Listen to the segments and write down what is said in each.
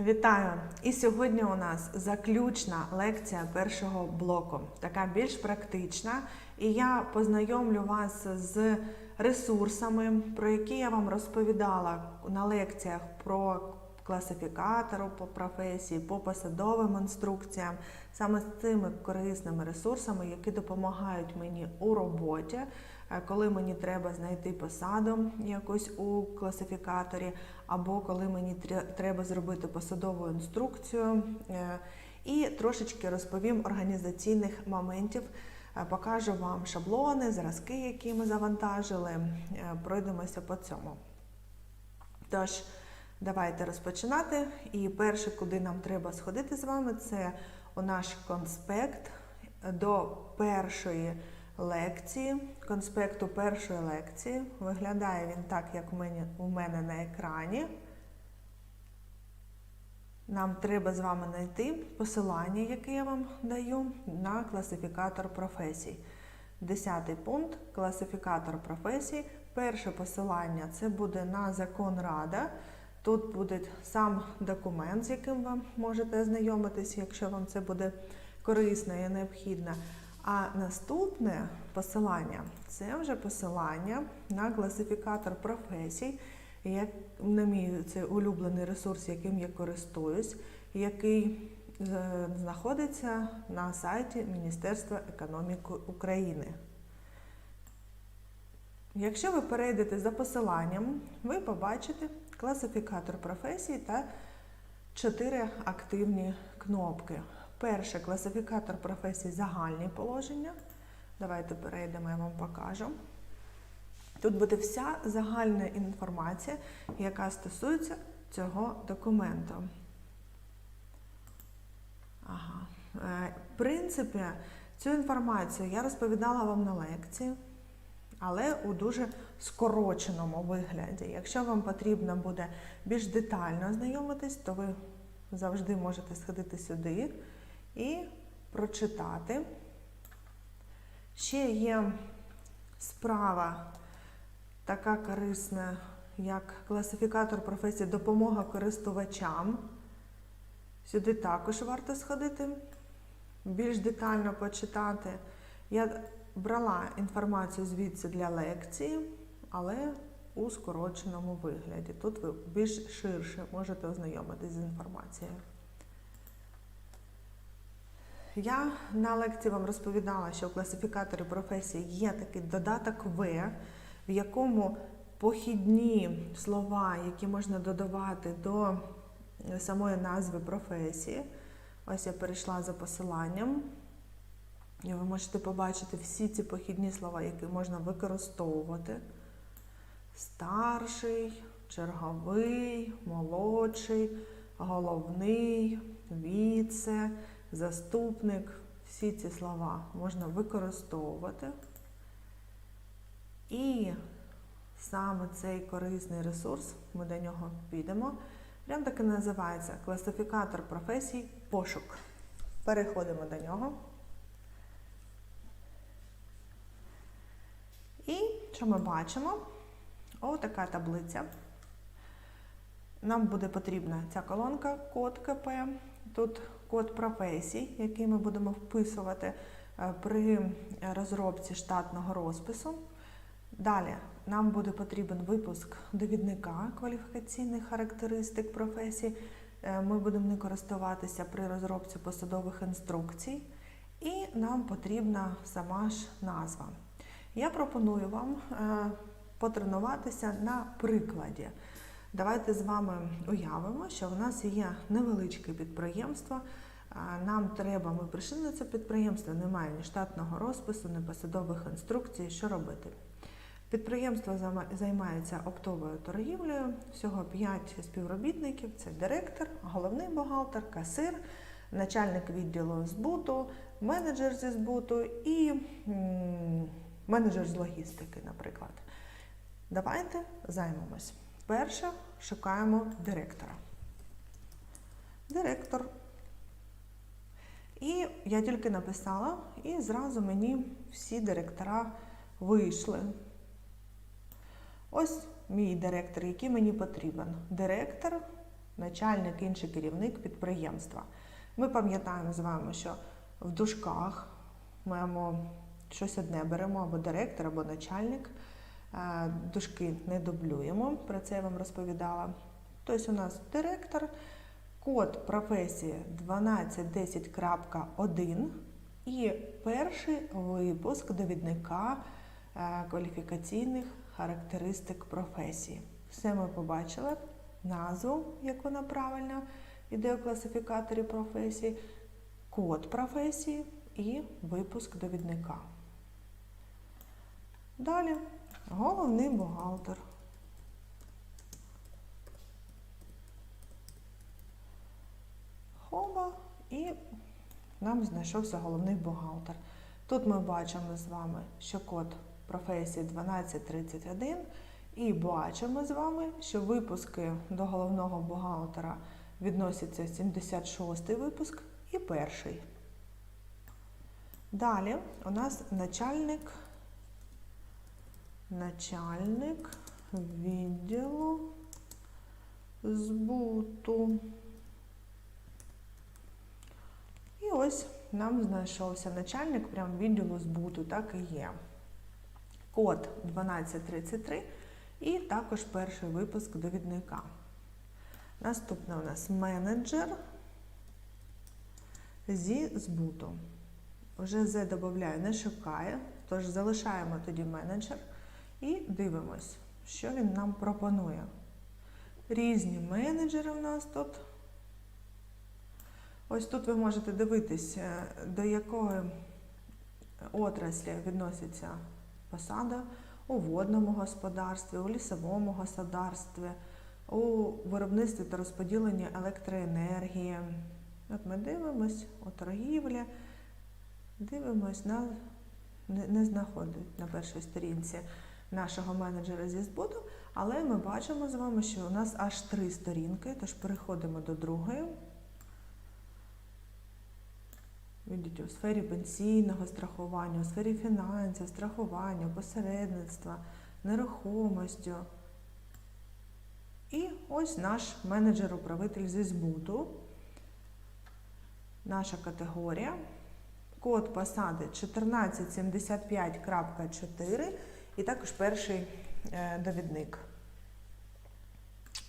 Вітаю! І сьогодні у нас заключна лекція першого блоку, така більш практична. І я познайомлю вас з ресурсами, про які я вам розповідала на лекціях про класифікатору по професії, по посадовим інструкціям, саме з цими корисними ресурсами, які допомагають мені у роботі. Е, Коли мені треба знайти посаду якусь у класифікаторі, або коли мені треба зробити посадову інструкцію, Е, і трошечки розповім організаційних моментів. Е, Покажу вам шаблони, зразки, які ми завантажили. Пройдемося по цьому. Тож, давайте розпочинати. І перше, куди нам треба сходити з вами, це у наш конспект до першої лекції. Конспекту першої лекції. Виглядає він так, як у мене, на екрані. Нам треба з вами знайти посилання, яке я вам даю, на класифікатор професій. Десятий пункт класифікатор професій. Перше посилання це буде на закон Рада. Тут буде сам документ, з яким ви можете ознайомитись, якщо вам це буде корисно і необхідно. А наступне посилання це вже посилання на класифікатор професій, як на мій це улюблений ресурс, яким я користуюсь, який е, знаходиться на сайті Міністерства економіки України. Якщо ви перейдете за посиланням, ви побачите класифікатор професій та чотири активні кнопки. Перше класифікатор професій загальні положення. Давайте перейдемо, я вам покажу. Тут буде вся загальна інформація, яка стосується цього документу. Ага. Е, В принципі, цю інформацію я розповідала вам на лекції, але у дуже скороченому вигляді. Якщо вам потрібно буде більш детально ознайомитись, то ви завжди можете сходити сюди і прочитати. Ще є справа така корисна, як класифікатор професії допомога користувачам. Сюди також варто сходити, більш детально почитати. Я брала інформацію звідси для лекції, але у скороченому вигляді. Тут ви більш ширше можете ознайомитись з інформацією. Я на лекції вам розповідала, що в класифікаторі професії є такий додаток В, в якому похідні слова, які можна додавати до самої назви професії. Ось я перейшла за посиланням. І ви можете побачити всі ці похідні слова, які можна використовувати. Старший, черговий, молодший, головний, віце, заступник. Всі ці слова можна використовувати. І саме цей корисний ресурс, ми до нього підемо, прям таки називається класифікатор професій пошук. Переходимо до нього. І що ми бачимо? Ось така таблиця. Нам буде потрібна ця колонка, код КП. Тут код професій, який ми будемо вписувати е, при розробці штатного розпису. Далі нам буде потрібен випуск довідника кваліфікаційних характеристик професій. Е, Ми будемо ним користуватися при розробці посадових інструкцій. І нам потрібна сама ж назва. Я пропоную вам е, потренуватися на прикладі. Давайте з вами уявимо, що в нас є невеличке підприємство. Нам треба, ми прийшли на це підприємство, немає ні штатного розпису, ні посадових інструкцій, що робити. Підприємство займається оптовою торгівлею, всього 5 співробітників: це директор, головний бухгалтер, касир, начальник відділу збуту, менеджер зі збуту і менеджер з логістики, наприклад. Давайте займемось. Перше шукаємо директора. Директор. І я тільки написала, і зразу мені всі директора вийшли. Ось мій директор, який мені потрібен. Директор начальник, інший керівник підприємства. Ми пам'ятаємо з вами, що в дужках маємо щось одне беремо або директор, або начальник. Е, Дужки не дублюємо, про це я вам розповідала. Тобто у нас директор, код професії 1210.1 і перший випуск довідника е, кваліфікаційних характеристик професії. Все ми побачили, назву, як вона правильна, іде у класифікаторі професії, код професії і випуск довідника. Далі головний бухгалтер. Хоба і нам знайшовся головний бухгалтер. Тут ми бачимо з вами, що код професії 1231 і бачимо з вами, що випуски до головного бухгалтера відносяться 76 випуск і перший. Далі у нас начальник, начальник відділу збуту. І ось нам знайшовся начальник прям відділу збуту, так і є. Код 1233 і також перший випуск довідника. Наступне у нас менеджер зі збуту. Вже З додаю, не шукає, тож залишаємо тоді менеджер і дивимось, що він нам пропонує. Різні менеджери у нас тут. Ось тут ви можете дивитися, до якої отраслі відноситься посада у водному господарстві, у лісовому господарстві, у виробництві та розподіленні електроенергії. От ми дивимось у торгівлі, дивимось на не знаходить на першій сторінці нашого менеджера зі збуту, але ми бачимо з вами, що у нас аж три сторінки, тож переходимо до другої. Видите, у сфері пенсійного страхування, у сфері фінансів, страхування, посередництва, нерухомостю. І ось наш менеджер-управитель зі збуту. Наша категорія. Код посади 1475.4 і також перший е, довідник.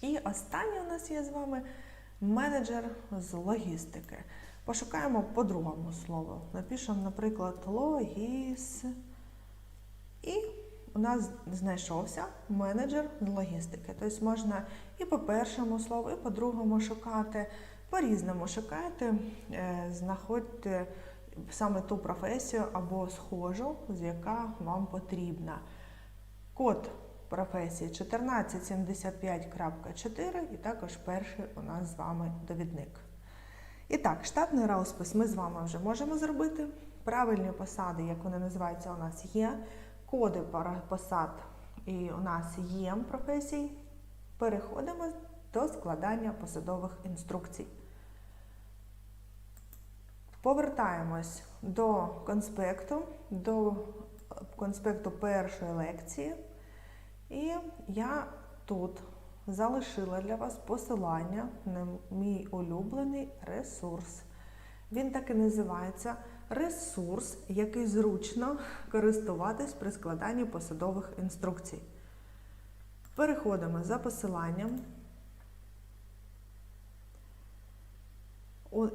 І останній у нас є з вами менеджер з логістики. Пошукаємо по другому слову. Напишемо, наприклад, логіс. І у нас знайшовся менеджер з логістики. Тобто можна і по першому слову, і по другому шукати. По-різному шукайте, е, знаходьте саме ту професію або схожу, з яка вам потрібна. Код професії 1475.4 і також перший у нас з вами довідник. І так, штатний розпис ми з вами вже можемо зробити. Правильні посади, як вони називаються, у нас є. Коди посад і у нас є професій. Переходимо до складання посадових інструкцій. Повертаємось до конспекту, до конспекту першої лекції. І я тут залишила для вас посилання на мій улюблений ресурс. Він так і називається ресурс, який зручно користуватись при складанні посадових інструкцій. Переходимо за посиланням.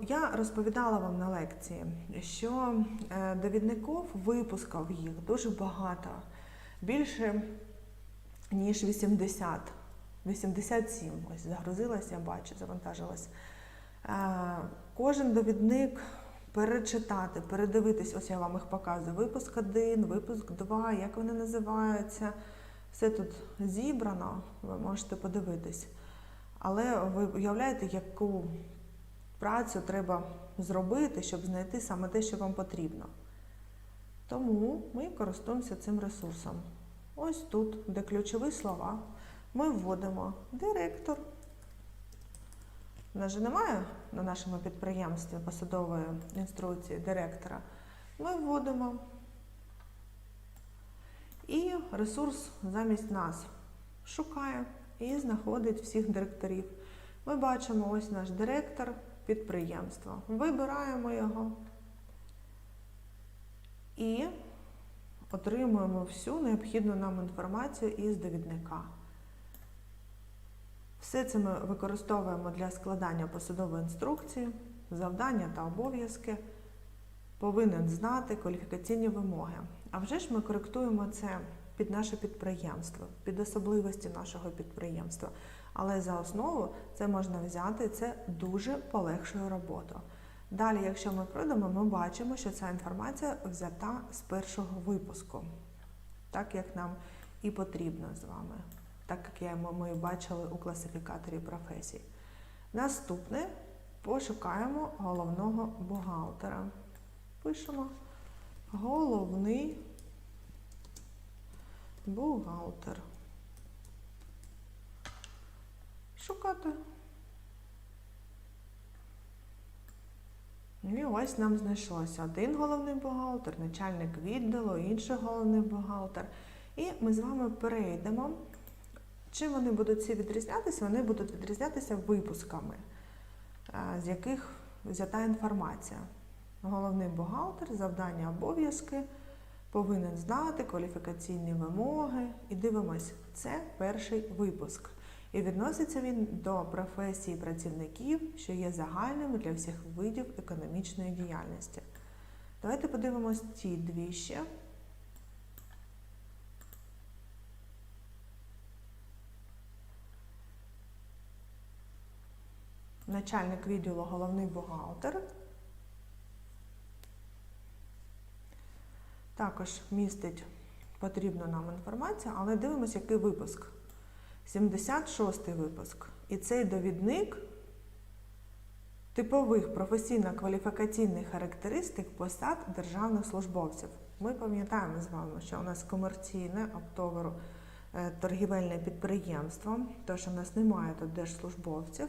Я розповідала вам на лекції, що е, довідників випускав їх дуже багато, більше ніж 80. 87. Ось загрузилася, я бачу, завантажилась. Е, кожен довідник перечитати, передивитись, ось я вам їх показую. Випуск 1, випуск 2, як вони називаються. Все тут зібрано, ви можете подивитись. Але ви уявляєте, яку працю треба зробити, щоб знайти саме те, що вам потрібно. Тому ми користуємося цим ресурсом. Ось тут, де ключові слова ми вводимо директор. У нас же немає на нашому підприємстві посадової інструкції директора. Ми вводимо і ресурс замість нас шукає і знаходить всіх директорів. Ми бачимо ось наш директор підприємства. Вибираємо його і отримуємо всю необхідну нам інформацію із довідника. Все це ми використовуємо для складання посадової інструкції, завдання та обов'язки. Повинен знати кваліфікаційні вимоги. А вже ж ми коректуємо це під наше підприємство, під особливості нашого підприємства. Але за основу це можна взяти, це дуже полегшує роботу. Далі, якщо ми пройдемо, ми бачимо, що ця інформація взята з першого випуску, так як нам і потрібно з вами, так як ми бачили у класифікаторі професій. Наступне пошукаємо головного бухгалтера. Пишемо головний бухгалтер. Шукати. І ось нам знайшлося один головний бухгалтер, начальник відділу, інший головний бухгалтер. І ми з вами перейдемо. Чим вони будуть всі відрізнятися? Вони будуть відрізнятися випусками, з яких взята інформація. Головний бухгалтер, завдання обов'язки, повинен знати кваліфікаційні вимоги. І дивимось, це перший випуск. І відноситься він до професії працівників, що є загальними для всіх видів економічної діяльності. Давайте подивимось ті дві ще. Начальник відділу головний бухгалтер. Також містить потрібну нам інформацію, але дивимося, який випуск. 76-й випуск. І цей довідник типових професійно-кваліфікаційних характеристик посад державних службовців. Ми пам'ятаємо з вами, що у нас комерційне оптово торгівельне підприємство, тож у нас немає тут держслужбовців,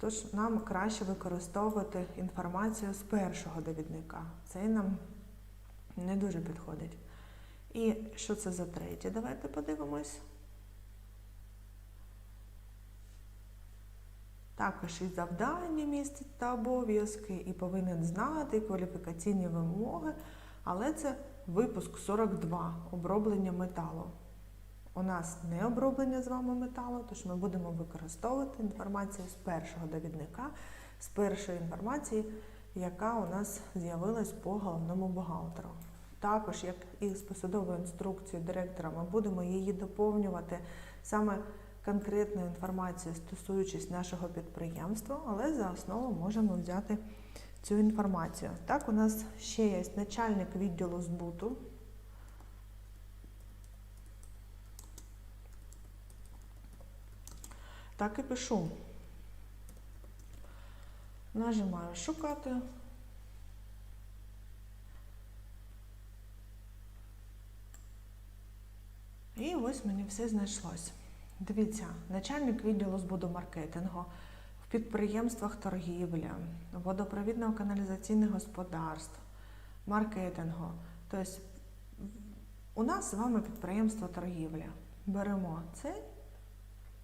тож нам краще використовувати інформацію з першого довідника. Цей нам не дуже підходить. І що це за третє? Давайте подивимось. Також і завдання містить та обов'язки, і повинен знати кваліфікаційні вимоги, але це випуск 42 оброблення металу. У нас не оброблення з вами металу, тож ми будемо використовувати інформацію з першого довідника, з першої інформації, яка у нас з'явилась по головному бухгалтеру. Також, як і з посадовою інструкцією директора, ми будемо її доповнювати саме конкретною інформацією, стосуючись нашого підприємства, але за основу можемо взяти цю інформацію. Так, у нас ще є начальник відділу збуту. Так і пишу. Нажимаю шукати. І ось мені все знайшлось. Дивіться, начальник відділу збуду маркетингу в підприємствах торгівля, водопровідно-каналізаційних господарств, маркетингу. Тобто у нас з вами підприємство торгівля. Беремо цей,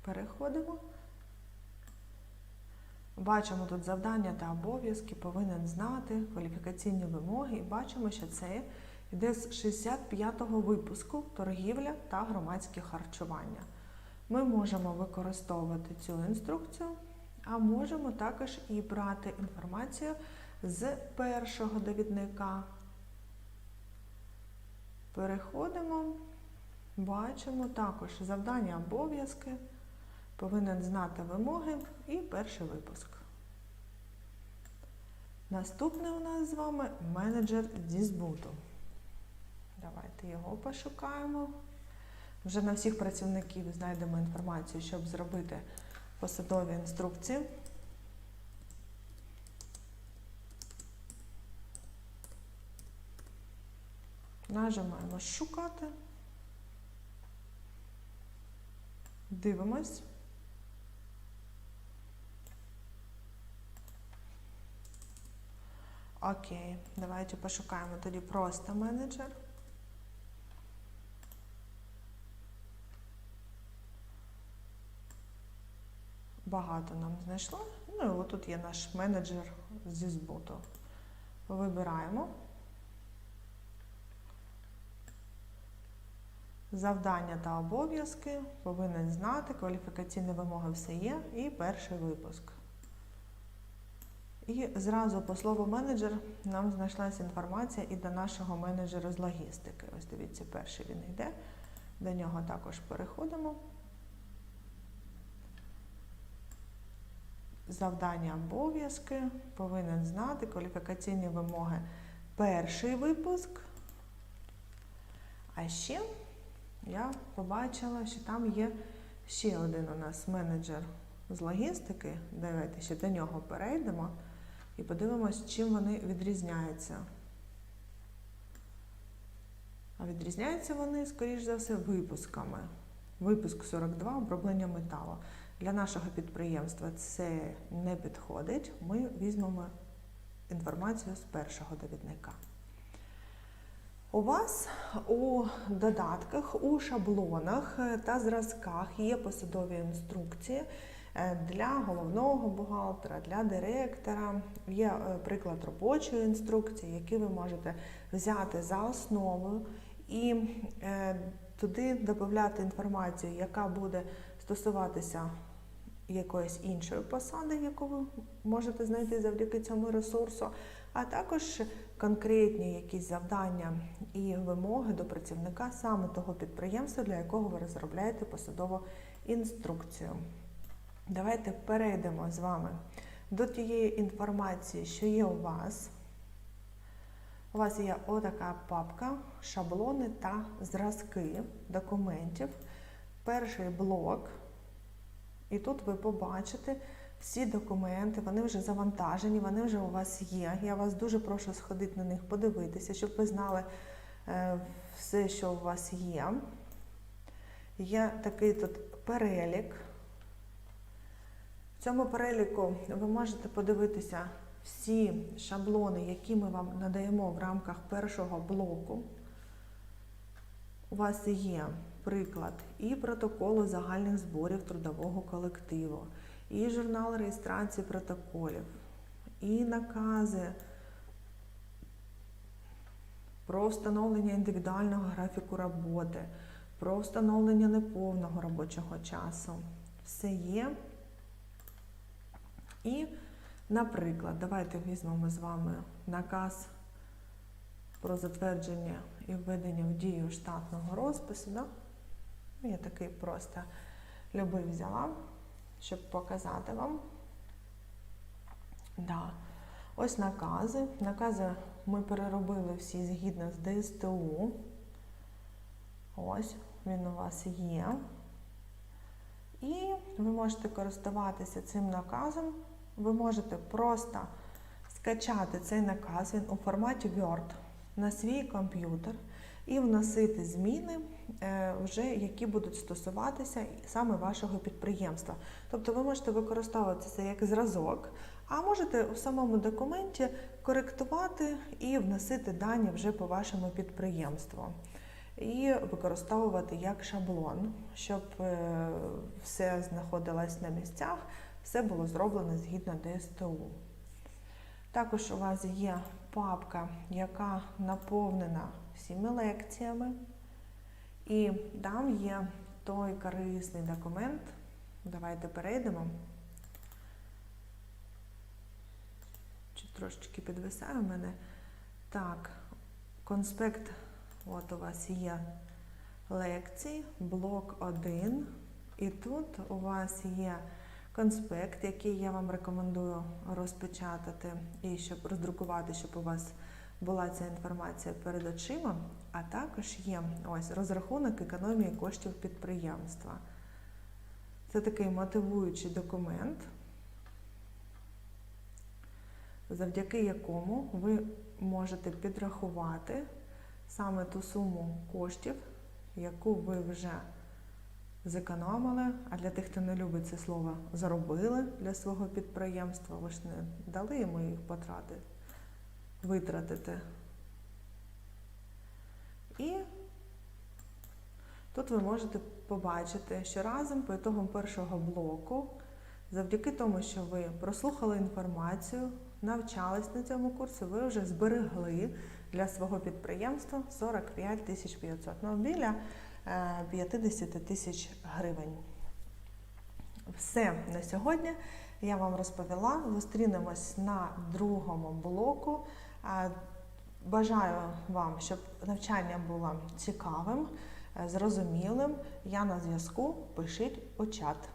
переходимо. Бачимо тут завдання та обов'язки, повинен знати кваліфікаційні вимоги, і бачимо, що це йде з 65-го випуску торгівля та громадське харчування. Ми можемо використовувати цю інструкцію, а можемо також і брати інформацію з першого довідника. Переходимо, бачимо також завдання обов'язки, повинен знати вимоги і перший випуск. Наступний у нас з вами менеджер зі збуту. Давайте його пошукаємо. Вже на всіх працівників знайдемо інформацію, щоб зробити посадові інструкції. Нажимаємо Шукати. Дивимось. Окей, давайте пошукаємо тоді просто менеджер. Багато нам знайшло. Ну і отут є наш менеджер зі збуту. Вибираємо. Завдання та обов'язки повинен знати, кваліфікаційні вимоги все є, і перший випуск. І зразу по слову менеджер нам знайшлася інформація і до нашого менеджера з логістики. Ось дивіться, перший він йде. До нього також переходимо. Завдання обов'язки повинен знати кваліфікаційні вимоги. Перший випуск. А ще я побачила, що там є ще один у нас менеджер з логістики. Давайте ще до нього перейдемо і подивимось, чим вони відрізняються. А відрізняються вони, скоріш за все, випусками. Випуск 42 оброблення металу. Для нашого підприємства це не підходить. Ми візьмемо інформацію з першого довідника. У вас у додатках, у шаблонах та зразках є посадові інструкції е, для головного бухгалтера, для директора. Є е, приклад робочої інструкції, які ви можете взяти за основу і е, туди додати інформацію, яка буде стосуватися якоїсь іншої посади, яку ви можете знайти завдяки цьому ресурсу, а також конкретні якісь завдання і вимоги до працівника саме того підприємства, для якого ви розробляєте посадову інструкцію. Давайте перейдемо з вами до тієї інформації, що є у вас. У вас є отака папка, шаблони та зразки документів. Перший блок. І тут ви побачите всі документи, вони вже завантажені, вони вже у вас є. Я вас дуже прошу сходити на них, подивитися, щоб ви знали е, все, що у вас є. Є такий тут перелік. В цьому переліку ви можете подивитися всі шаблони, які ми вам надаємо в рамках першого блоку. У вас є приклад і протоколу загальних зборів трудового колективу, і журнал реєстрації протоколів, і накази про встановлення індивідуального графіку роботи, про встановлення неповного робочого часу. Все є. І, наприклад, давайте візьмемо з вами наказ про затвердження і введення в дію штатного розпису. Да? Ну, Я такий просто любий взяла, щоб показати вам. Да. Ось накази. Накази ми переробили всі згідно з ДСТУ. Ось, він у вас є. І ви можете користуватися цим наказом. Ви можете просто скачати цей наказ він у форматі Word на свій комп'ютер і вносити зміни, е, вже які будуть стосуватися саме вашого підприємства. Тобто ви можете використовувати це як зразок, а можете у самому документі коректувати і вносити дані вже по вашому підприємству. І використовувати як шаблон, щоб е, все знаходилось на місцях, все було зроблено згідно ДСТУ. Також у вас є папка, яка наповнена всіми лекціями. І там є той корисний документ. Давайте перейдемо. Чи трошечки підвисає в мене. Так, конспект, от у вас є лекції, блок 1. І тут у вас є конспект, який я вам рекомендую розпечатати і щоб роздрукувати, щоб у вас була ця інформація перед очима. А також є ось розрахунок економії коштів підприємства. Це такий мотивуючий документ, завдяки якому ви можете підрахувати саме ту суму коштів, яку ви вже зекономили, а для тих, хто не любить це слово, заробили для свого підприємства, ви ж не дали йому їх потрати, витратити. І тут ви можете побачити, що разом по ітогам першого блоку Завдяки тому, що ви прослухали інформацію, навчались на цьому курсі, ви вже зберегли для свого підприємства 45 тисяч 500, ну біля 50 тисяч гривень. Все на сьогодні. Я вам розповіла. Зустрінемось на другому блоку. Е, Бажаю вам, щоб навчання було цікавим, е, зрозумілим. Я на зв'язку. Пишіть у чат.